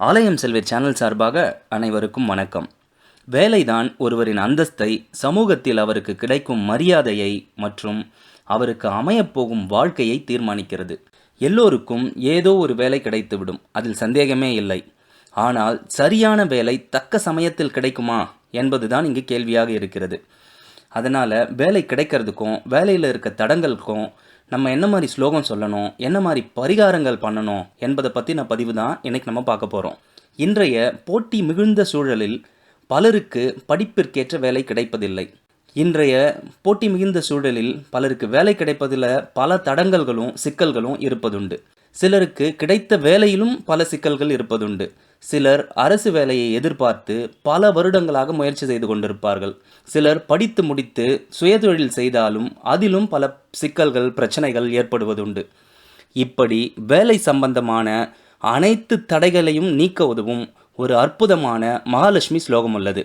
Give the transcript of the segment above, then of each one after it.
ஆலயம் செல்வர் சேனல் சார்பாக அனைவருக்கும் வணக்கம். வேலைதான் ஒருவரின் அந்தஸ்தை சமூகத்தில் அவருக்கு கிடைக்கும் மரியாதையை மற்றும் அவருக்கு அமையப்போகும் வாழ்க்கையை தீர்மானிக்கிறது. எல்லோருக்கும் ஏதோ ஒரு வேலை கிடைத்துவிடும் அதில் சந்தேகமே இல்லை. ஆனால் சரியான வேலை தக்க சமயத்தில் கிடைக்குமா என்பதுதான் இங்கு கேள்வியாக இருக்கிறது. அதனால் வேலை கிடைக்கிறதுக்கும் வேலையில் இருக்க தடங்களுக்கும் நம்ம என்ன மாதிரி ஸ்லோகம் சொல்லணும் என்ன மாதிரி பரிகாரங்கள் பண்ணணும் என்பதை பற்றின பதிவு தான் இன்றைக்கி நம்ம பார்க்க போகிறோம் இன்றைய போட்டி மிகுந்த சூழலில் பலருக்கு படிப்பிற்கேற்ற வேலை கிடைப்பதில்லை. இன்றைய போட்டி மிகுந்த சூழலில் பலருக்கு வேலை கிடைப்பதில் பல தடங்கல்களும் சிக்கல்களும் இருப்பதுண்டு. சிலருக்கு கிடைத்த வேலையிலும் பல சிக்கல்கள் இருப்பதுண்டு. சிலர் அரசு வேலையை எதிர்பார்த்து பல வருடங்களாக முயற்சி செய்து கொண்டிருப்பார்கள். சிலர் படித்து முடித்து சுயதொழில் செய்தாலும் அதிலும் பல சிக்கல்கள் பிரச்சனைகள் ஏற்படுவதுண்டு. இப்படி வேலை சம்பந்தமான அனைத்து தடைகளையும் நீக்க உதவும் ஒரு அற்புதமான மகாலட்சுமி ஸ்லோகம் உள்ளது.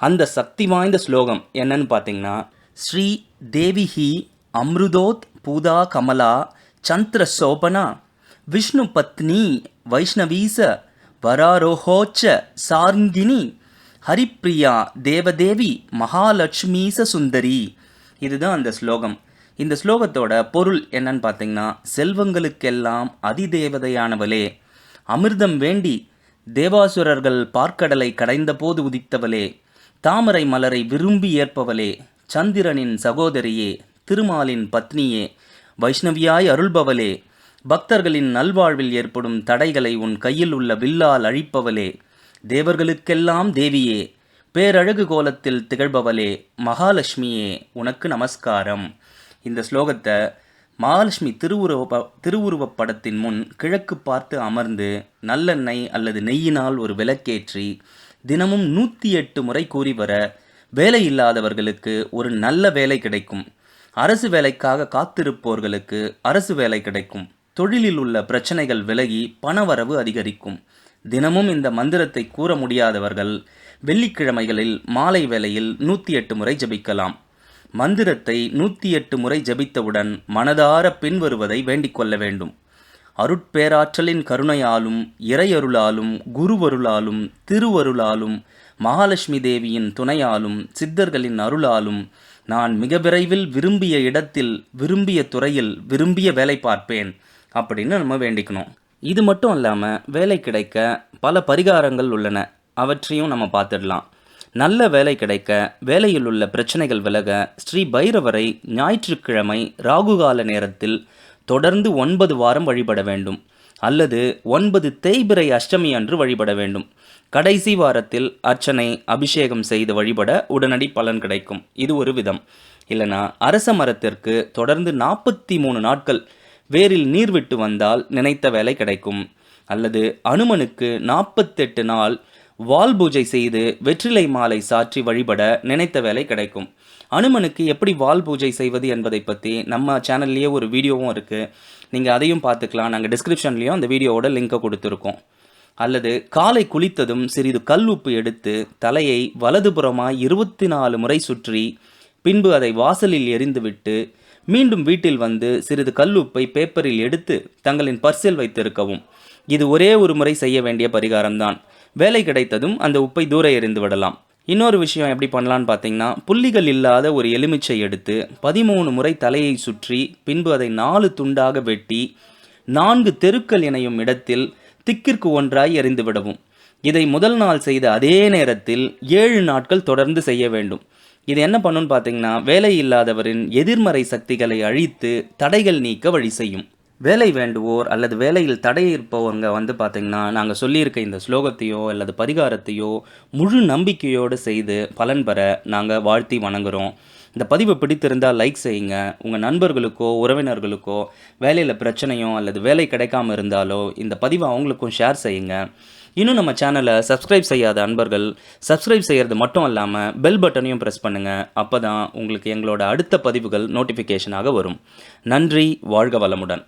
அந்த சக்தி வாய்ந்த ஸ்லோகம் என்னன்னு பார்த்தீங்கன்னா ஸ்ரீ தேவிஹி அம்ருதோத் பூதா கமலா சந்திர சோபனா விஷ்ணு பத்னி வைஷ்ணவீச வராரோஹோச்ச சார்ந்தினி ஹரிப்ரியா தேவதேவி மகாலட்சுமீச சுந்தரி இதுதான் அந்த ஸ்லோகம். இந்த ஸ்லோகத்தோட பொருள் என்னன்னு பார்த்தீங்கன்னா செல்வங்களுக்கெல்லாம் அதிதேவதையானவளே அமிர்தம் வேண்டி தேவாசுரர்கள் பார்க்கடலை கடைந்தபோது உதித்தவளே தாமரை மலரை விரும்பி ஏற்பவளே சந்திரனின் சகோதரியே திருமாலின் பத்னியே வைஷ்ணவியாய் அருள்பவளே பக்தர்களின் நல்வாழ்வில் ஏற்படும் தடைகளை உன் கையில் உள்ள வில்லால் அழிப்பவளே தேவர்களுக்கெல்லாம் தேவியே பேரழகு கோலத்தில் திகழ்பவளே மகாலட்சுமியே உனக்கு நமஸ்காரம். இந்த ஸ்லோகத்தை மகாலட்சுமி திருவுருவ ப- திருவுருவப் படத்தின் முன் கிழக்கு பார்த்து அமர்ந்து நல்லெண்ணெய் அல்லது நெய்யினால் ஒரு விளக்கேற்றி தினமும் நூற்றி எட்டு முறை கூறி வர வேலை இல்லாதவர்களுக்கு ஒரு நல்ல வேலை கிடைக்கும். அரசு வேலைக்காக காத்திருப்போர்களுக்கு அரசு வேலை கிடைக்கும். தொழிலில் உள்ள பிரச்சனைகள் விலகி பணவரவு அதிகரிக்கும். தினமும் இந்த மந்திரத்தை கூற முடியாதவர்கள் வெள்ளிக்கிழமைகளில் மாலை வேளையில் நூற்றி எட்டு முறை ஜபிக்கலாம். மந்திரத்தை நூற்றி எட்டு முறை ஜபித்தவுடன் மனதார பின்வருவதை வேண்டிக் கொள்ள வேண்டும். அருட்பேராற்றலின் கருணையாலும் இறையருளாலும் குருவருளாலும் திருவருளாலும் மகாலட்சுமி தேவியின் துணையாலும் சித்தர்களின் அருளாலும் நான் மிக விரைவில் விரும்பிய இடத்தில் விரும்பிய துறையில் விரும்பிய வேலை பார்ப்பேன். அப்படின்னு நம்ம வேண்டிக்கணும். இது மட்டும் இல்லாமல் வேலை கிடைக்க பல பரிகாரங்கள் உள்ளன. அவற்றையும் நம்ம பார்த்துடலாம். நல்ல வேலை கிடைக்க வேலையில் உள்ள பிரச்சனைகள் விலக ஸ்ரீ பைரவரை ஞாயிற்றுக்கிழமை ராகுகால நேரத்தில் தொடர்ந்து ஒன்பது வாரம் வழிபட வேண்டும். அல்லது ஒன்பது தேய்பிறை அஷ்டமி அன்று வழிபட வேண்டும். கடைசி வாரத்தில் அர்ச்சனை அபிஷேகம் செய்து வழிபட உடனடி பலன் கிடைக்கும். இது ஒரு விதம். இல்லைனா அரச மரத்திற்கு தொடர்ந்து நாற்பத்தி மூணு நாட்கள் வேரில் நீர் விட்டு வந்தால் நினைத்த வேலை கிடைக்கும். அல்லது அனுமனுக்கு நாற்பத்தெட்டு நாள் வால் பூஜை செய்து வெற்றிலை மாலை சாற்றி வழிபட நினைத்த வேலை கிடைக்கும். அனுமனுக்கு எப்படி வால் பூஜை செய்வது என்பதை பற்றி நம்ம சேனல்லையே ஒரு வீடியோவும் இருக்குது நீங்கள் அதையும் பார்த்துக்கலாம். நாங்கள் டிஸ்கிரிப்ஷன்லேயும் அந்த வீடியோவோட லிங்கை கொடுத்துருக்கோம். அல்லது காலை குளித்ததும் சிறிது கல் உப்பு எடுத்து தலையை வலதுபுறமாய் இருபத்தி நாலு முறை சுற்றி பின்பு அதை வாசலில் எறிந்துவிட்டு மீண்டும் வீட்டில் வந்து சிறிது கல்லுப்பை பேப்பரில் எடுத்து தங்களின் பர்சில் வைத்திருக்கவும். இது ஒரே ஒரு முறை செய்ய வேண்டிய பரிகாரம்தான். வேலை கிடைத்ததும் அந்த உப்பை தூர எறிந்து விடலாம். இன்னொரு விஷயம் எப்படி பண்ணலான்னு பார்த்தீங்கன்னா புள்ளிகள் இல்லாத ஒரு எலுமிச்சை எடுத்து பதிமூணு முறை தலையை சுற்றி பின்பு அதை நாலு துண்டாக வெட்டி நான்கு தெருக்கள் இணையும் இடத்தில் திக்கிற்கு ஒன்றாய் எறிந்து விடவும். இதை முதல் நாள் செய்த அதே நேரத்தில் ஏழு நாட்கள் தொடர்ந்து செய்ய வேண்டும். இது என்ன பண்ணுன்னு பார்த்தீங்கன்னா வேலை இல்லாதவரின் எதிர்மறை சக்திகளை அழித்து தடைகள் நீக்க வழி செய்யும். வேலை வேண்டுவோர் அல்லது வேலையில் தடை இருப்பவங்க வந்து பார்த்திங்கன்னா நாங்கள் சொல்லியிருக்க இந்த ஸ்லோகத்தையோ அல்லது பரிகாரத்தையோ முழு நம்பிக்கையோடு செய்து பலன் பெற நாங்கள் வாழ்த்தி வணங்குறோம். இந்த பதிவு பிடித்திருந்தால் லைக் செய்யுங்க. உங்கள் நண்பர்களுக்கோ உறவினர்களுக்கோ வேலையில் பிரச்சனையோ அல்லது வேலை கிடைக்காம இருந்தாலோ இந்த பதிவை அவங்களுக்கும் ஷேர் செய்யுங்க. இன்னும் நம்ம சேனலை சப்ஸ்கிரைப் செய்யாத அன்பர்கள் சப்ஸ்கிரைப் செய்கிறது மட்டும் இல்லாமல் பெல் பட்டனையும் ப்ரெஸ் பண்ணுங்கள் அப்போ தான் உங்களுக்கு எங்களோட அடுத்த பதிவுகள் நோட்டிஃபிகேஷனாக வரும். நன்றி வாழ்க வளமுடன்.